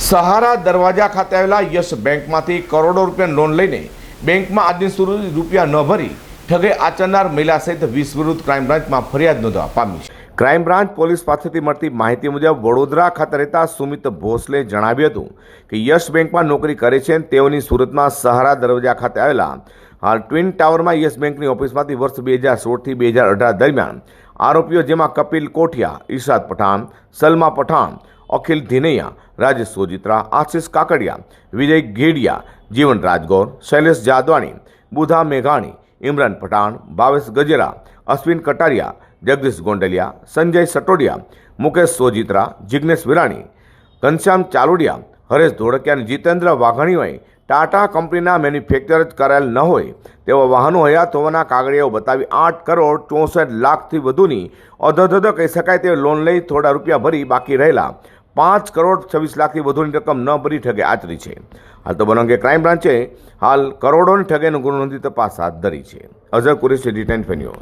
સહારા દરવાજા ખાતે આવેલા યશ બેંકમાંથી કરોડો રૂપિયા લોન લઈને બેંકમાં આજ દિન સુધી રૂપિયા ન ભરી, ઠગે આચરનાર મહિલા સહિત વીસ વિરુદ્ધ ક્રાઇમ બ્રાન્ચમાં ફરિયાદ નોંધવા પામી છે. ક્રાઇમ બ્રાન્ચ પોલીસ પાસેથી મળતી માહિતી મુજબ વડોદરા ખાતે રહેતા સુમિત ભોસલે જણાવ્યું હતું કે યસ બેંકમાં નોકરી કરે છે તેઓની સુરતમાં સહારા દરવાજા ખાતે આવેલા હાલ ટ્વિન ટાવરમાં યસ બેંકની ઓફિસમાંથી વર્ષ બે હજાર સોળથી બે હજાર અઢાર દરમિયાન આરોપીઓ જેમાં કપિલ કોઠિયા ઈશાદ પઠાણ, સલમા પઠાણ અખિલ ધીનૈયા, રાજેશ સોજિત્રા, આશિષ કાકડિયા, વિજય ઘેડિયા, જીવન રાજગોર, શૈલેષ જાદવાણી, બુધા મેઘાણી, ઇમરાન પઠાણ, ભાવેશ ગજેરા, અશ્વિન કટારિયા, જગદીશ ગોંડલિયા, સંજય સટોડિયા, મુકેશ સોજિત્રા જિજ્ઞેશ વિરાણી, ઘનશ્યામ ચાલુડિયા, હરેશ ધોળકિયા અને જીતેન્દ્ર વાઘાણીઓએ ટાટા કંપનીના મેન્યુફેક્ચર જ કરાયેલ ન હોય તેવા વાહનો હયાત હોવાના કાગળિયાઓ બતાવી આઠ કરોડ ચોસઠ લાખથી વધુની અધધધ કહી શકાય તે લોન લઈ થોડા રૂપિયા ભરી બાકી રહેલા પાંચ કરોડ છવ્વીસ લાખથી વધુની રકમ ન ભરી ઠગે આચરી છે. હાલ તો બનો કે ક્રાઇમ બ્રાન્ચે હાલ કરોડોની ઠગેનો ગુનો નોંધી તપાસ હાથ ધરી છે. Azhar Qureshi detain news.